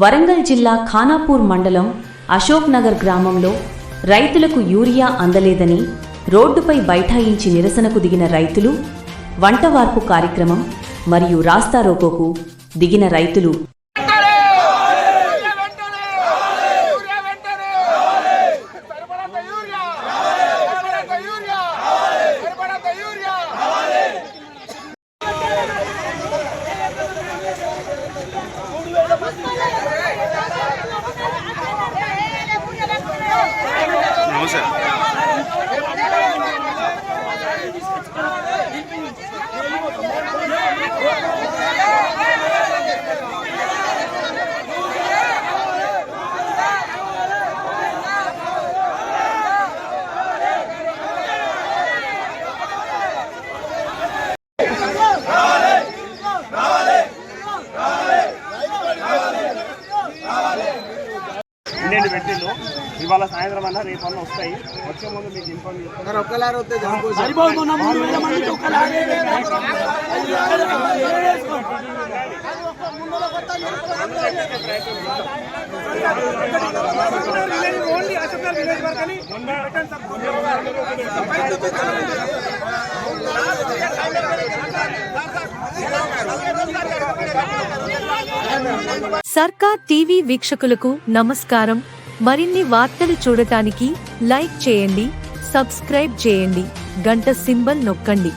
వరంగల్ జిల్లా ఖానాపూర్ మండలం అశోక్ నగర్ గ్రామంలో రైతులకు యూరియా అందలేదని రోడ్డుపై బైఠాయించి నిరసనకు దిగిన రైతులు వంటవార్పు కార్యక్రమం మరియు రాస్తారోకోకు దిగిన రైతులు వెంటనే! యూరియా వెంటనే! యూరియా వెంటనే! సరిపడంత యూరియా! సరిపడంత యూరియా! సరిపడంత యూరియా! ఇండియన్ పెట్టిండు ఇవాళ సాయంత్రం అన్న రేపు అన్న వస్తాయి. వచ్చే ముందు మీకు ఇన్ఫార్మ్ చేస్తాను సర్కార్ టీవీ వీక్షకులకు నమస్కారం. మరిన్ని వార్తలు చూడటానికి లైక్ చేయండి సబ్స్క్రైబ్ చేయండి గంట సింబల్ నొక్కండి.